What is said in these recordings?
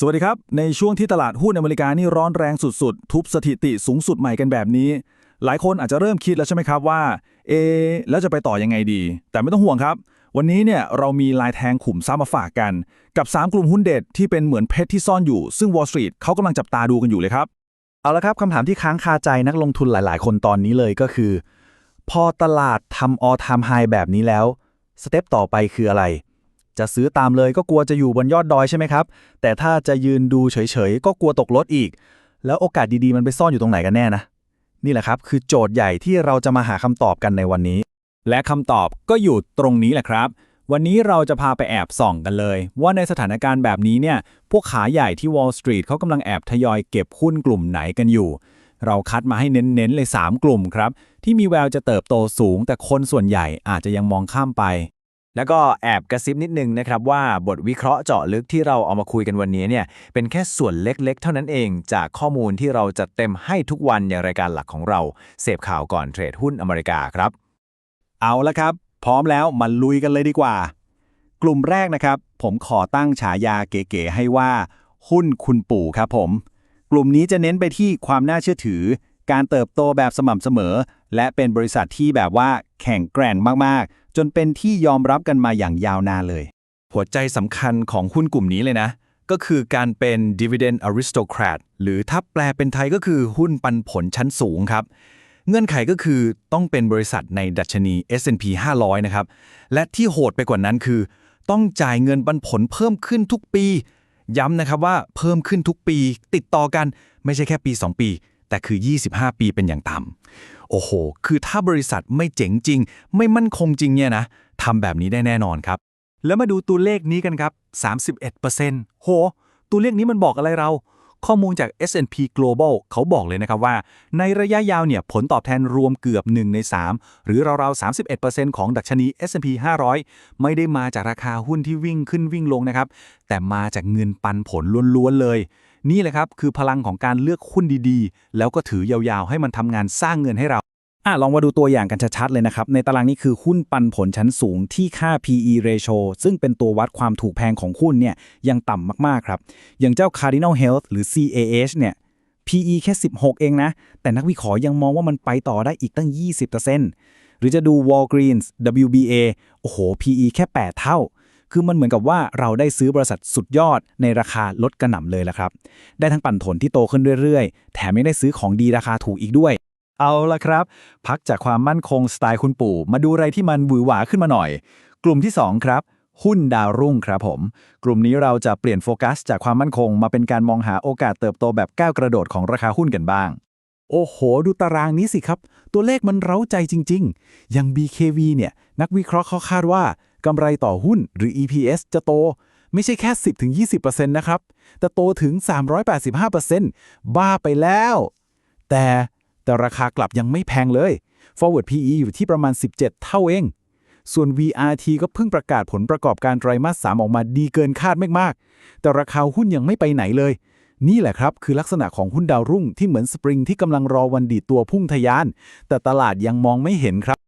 สวัสดีครับ ในช่วงที่ตลาดหุ้นอเมริกานี่ร้อนแรงสุดๆ ทุบสถิติสูงสุดใหม่กันแบบนี้ หลายคนอาจจะเริ่มคิดแล้วใช่ไหมครับว่า เอ แล้วจะไปต่อยังไงดี แต่ไม่ต้องห่วงครับ วันนี้เนี่ยเรามีลายแทงขุมทรัพย์มาฝากกัน กับ 3 กลุ่มหุ้นเด็ดที่เป็นเหมือนเพชรที่ซ่อนอยู่ ซึ่ง Wall Street เขากำลังจับตาดูกันอยู่เลยครับ เอาละครับคำถามที่ค้างคาใจนักลงทุนหลาย ๆ คนตอนนี้เลยก็คือ พอตลาดทำ all time high แบบนี้แล้วสเต็ปต่อไปคืออะไร จะซื้อตามเลยก็กลัวจะอยู่บนยอดดอยใช่ไหมครับ แต่ถ้าจะยืนดูเฉยๆ ก็กลัวตกรถอีก แล้วโอกาสดีๆ มันไปซ่อนอยู่ตรงไหนกันแน่นะ นี่แหละครับ คือโจทย์ใหญ่ที่เราจะมาหาคำตอบกันในวันนี้ และคำตอบก็อยู่ตรงนี้แหละครับ วันนี้เราจะพาไปแอบส่องกันเลย ว่าในสถานการณ์แบบนี้เนี่ย พวกขาใหญ่ที่ Wall Street เขากำลังแอบทยอยเก็บหุ้นกลุ่มไหนกันอยู่ เราคัดมาให้เน้นๆเลย 3 กลุ่มครับที่มีแววจะเติบโตสูง แต่คนส่วนใหญ่อาจจะยังมองข้ามไป แล้วก็แอบกระซิบนิดนึงนะครับว่าบทวิเคราะห์เจาะลึกที่เราเอามาคุยกันวันนี้เนี่ยเป็นแค่ส่วนเล็กๆ เท่านั้นเองจากข้อมูลที่เราจะเต็มให้ทุกวันในรายการหลักของเรา เสพข่าวก่อนเทรดหุ้นอเมริกาครับ เอาละครับ พร้อมแล้วมาลุยกันเลยดีกว่า กลุ่มแรกนะครับ ผมขอตั้งฉายาเก๋ๆให้ว่า หุ้นคุณปู่ครับผม กลุ่มนี้จะเน้นไปที่ความน่าเชื่อถือ การเติบโตแบบสม่ำเสมอ และเป็นบริษัทที่แบบว่าแข็งแกร่งมากๆ จนเป็นที่ยอมรับกันมาอย่างยาวนานเลย หัวใจสำคัญของหุ้นกลุ่มนี้เลยนะ ก็คือการเป็น dividend aristocrat หรือถ้าแปลเป็นไทยก็คือหุ้นปันผลชั้นสูงครับ เงื่อนไขก็คือต้องเป็นบริษัทในดัชนี S&P 500 นะครับ และที่โหดไปกว่านั้นคือ ต้องจ่ายเงินปันผลเพิ่มขึ้นทุกปี ย้ำนะครับว่าเพิ่มขึ้นทุกปี ติดต่อกันไม่ใช่แค่ปี 2 ปี แต่คือ 25 ปีเป็นอย่างต่ำโอ้โห คือถ้าบริษัทไม่เจ๋งจริง ไม่มั่นคงจริงเนี่ยนะทำแบบนี้ได้แน่นอนครับ แล้วมาดูตัวเลขนี้กันครับ 31%โห ตัวเลขนี้มันบอกอะไรเรา ข้อมูลจาก S&P Global เขาบอกเลยนะครับว่า ในระยะยาวเนี่ยผลตอบแทนรวมเกือบ 1 ใน 3 หรือราวๆ 31%ของดัชนี S&P 500 ไม่ได้มาจากราคาหุ้นที่วิ่งขึ้นวิ่งลงนะครับ แต่มาจากเงินปันผลล้วนๆเลย นี่แหละครับคือพลังของการเลือกหุ้นดีๆ แล้วก็ถือยาวๆ ให้มันทำงานสร้างเงินให้เราอะลองมาดูตัวอย่างกันชัดๆเลยนะครับ ในตารางนี้คือหุ้นปันผลชั้นสูงที่ค่า PE ratio ซึ่งเป็นตัววัดความถูกแพงของหุ้นเนี่ยยังต่ำมากๆครับ อย่างเจ้า Cardinal Health หรือ CAH เนี่ย PE แค่ 16 เองนะ แต่นักวิเคราะห์ยังมองว่ามันไปต่อได้อีกตั้ง 20%หรือจะดู Walgreens WBA โอ้โห PE แค่ 8 เท่า คือมันเหมือนกับว่าเราได้ซื้อบริษัทสุดยอดในราคาลดกระหน่ำเลยละครับ ได้ทั้งปันผลที่โตขึ้นเรื่อยๆ แถมยังได้ซื้อของดีราคาถูกอีกด้วย เอาละครับ พักจากความมั่นคงสไตล์คุณปู่ มาดูอะไรที่มันหวือหวาขึ้นมาหน่อย กลุ่มที่ 2 ครับหุ้นดาวรุ่งครับผม กลุ่มนี้เราจะเปลี่ยนโฟกัส จากความมั่นคงมาเป็นการมองหาโอกาสเติบโตแบบก้าวกระโดดของราคาหุ้นกันบ้าง โอ้โห ดูตารางนี้สิครับ ตัวเลขมันเร้าใจจริง ๆ อย่าง BKV เนี่ย นักวิเคราะห์เขาคาดว่า กำไรต่อหุ้นหรือ EPS จะโต ไม่ใช่แค่ 10-20%นะครับ แต่โตถึง 385%บ้าไปแล้ว แต่แต่ราคากลับยังไม่แพงเลย forward PE อยู่ที่ประมาณ 17 เท่าเอง ส่วน VRT ก็เพิ่งประกาศผลประกอบการไตรมาส 3 ออกมาดีเกินคาดมากๆ แต่ราคาหุ้นยังไม่ไปไหนเลย นี่แหละครับ คือลักษณะของหุ้นดาวรุ่งที่เหมือนสปริงที่กำลังรอวันดีตัวพุ่งทะยาน แต่ตลาดยังมองไม่เห็นครับ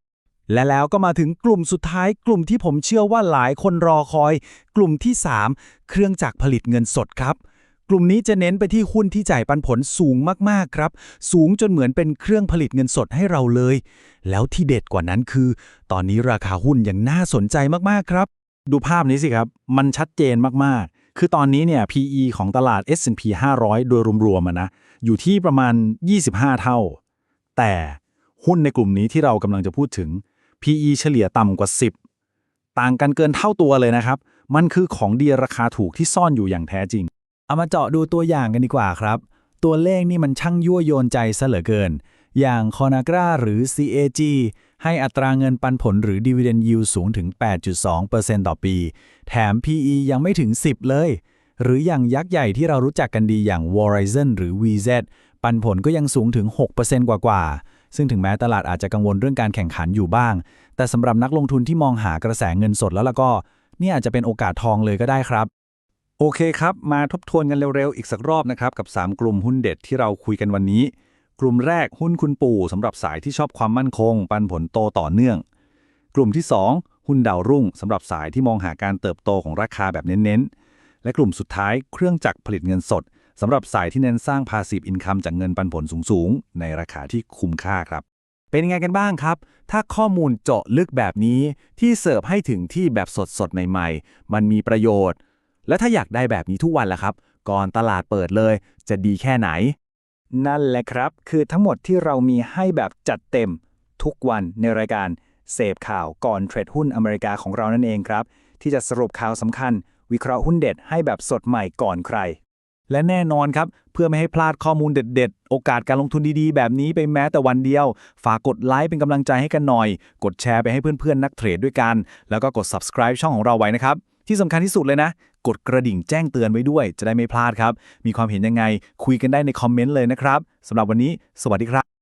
และแล้วก็มาถึงกลุ่มสุดท้ายกลุ่มที่ผมเชื่อว่าหลายคนรอคอย กลุ่มที่ 3 เครื่องจักรผลิตเงินสดครับ กลุ่มนี้จะเน้นไปที่หุ้นที่จ่ายปันผลสูงมากๆครับ สูงจนเหมือนเป็นเครื่องผลิตเงินสดให้เราเลย แล้วที่เด็ดกว่านั้นคือ ตอนนี้ราคาหุ้นยังน่าสนใจมากๆครับ ดูภาพนี้สิครับ มันชัดเจนมากๆ คือตอนนี้เนี่ย PE ของตลาด S&P 500 โดยรวมๆนะอยู่ที่ประมาณ 25 เท่า แต่หุ้นในกลุ่มนี้ที่เรากำลังจะพูดถึง PE เฉลี่ยต่ำกว่า 10 ต่างกันเกินเท่าตัวเลยนะครับ มันคือของดีราคาถูกที่ซ่อนอยู่อย่างแท้จริง เอามาเจาะดูตัวอย่างกันดีกว่าครับ ตัวเลขนี่มันช่างยั่วโยนใจซะเหลือเกิน อย่าง c o n a g r a หรือ CAG ให้อัตราเงินปันผลหรือ Dividend Yield สูงถึง 8.2%ต่อปี แถม PE ยังไม่ถึง 10 เลย หรืออย่างยักษ์ใหญ่ที่เรารู้จักกันดีอย่าง Verizon หรือ VZ ปันผลก็ยังสูงถึง 6%กว่าๆ ซึ่งถึงแม้ตลาดอาจจะกังวลเรื่องการแข่งขันอยู่บ้าง แต่สำหรับนักลงทุนที่มองหากระแสเงินสดแล้วล่ะก็เนี่ยอาจจะเป็นโอกาสทองเลยก็ได้ครับ โอเคครับ มาทบทวนกันเร็วๆ อีกสักรอบนะครับกับ 3 กลุ่มหุ้นเด็ดที่เราคุยกันวันนี้ กลุ่มแรกหุ้นคุณปู่สำหรับสายที่ชอบความมั่นคง ปันผลโตต่อเนื่อง กลุ่มที่ 2 หุ้นดาวรุ่งสำหรับสายที่มองหาการเติบโตของราคาแบบเน้นๆและกลุ่มสุดท้ายเครื่องจักรผลิตเงินสด สำหรับสายที่เน้นสร้าง passive income จากเงินปันผลสูงๆ ในราคาที่คุ้มค่าครับ เป็นยังไงกันบ้างครับ ถ้าข้อมูลเจาะลึกแบบนี้ที่เสิร์ฟให้ถึงที่แบบสดๆ ใหม่ๆ มันมีประโยชน์ แล้วถ้าอยากได้แบบนี้ทุกวันล่ะครับ ก่อนตลาดเปิดเลย จะดีแค่ไหน นั่นแหละครับ คือทั้งหมดที่เรามีให้แบบจัดเต็ม ทุกวันในรายการเสพข่าวก่อนเทรดหุ้นอเมริกาของเรานั่นเองครับ ที่จะสรุปข่าวสำคัญ วิเคราะห์หุ้นเด็ดให้แบบสดใหม่ก่อนใคร และแน่นอนครับ เพื่อไม่ให้พลาดข้อมูลเด็ด ๆ โอกาสการลงทุนดีๆ แบบนี้ไปแม้แต่วันเดียว ฝากกดไลค์เป็นกำลังใจให้กันหน่อย กดแชร์ไปให้เพื่อนๆ นักเทรดด้วยกัน แล้วก็กด subscribe ช่องของเราไว้นะครับ ที่สำคัญที่สุดเลยนะ กดกระดิ่งแจ้งเตือนไว้ด้วย จะได้ไม่พลาดครับ มีความเห็นยังไง คุยกันได้ในคอมเมนต์เลยนะครับสำหรับวันนี้ สวัสดีครับ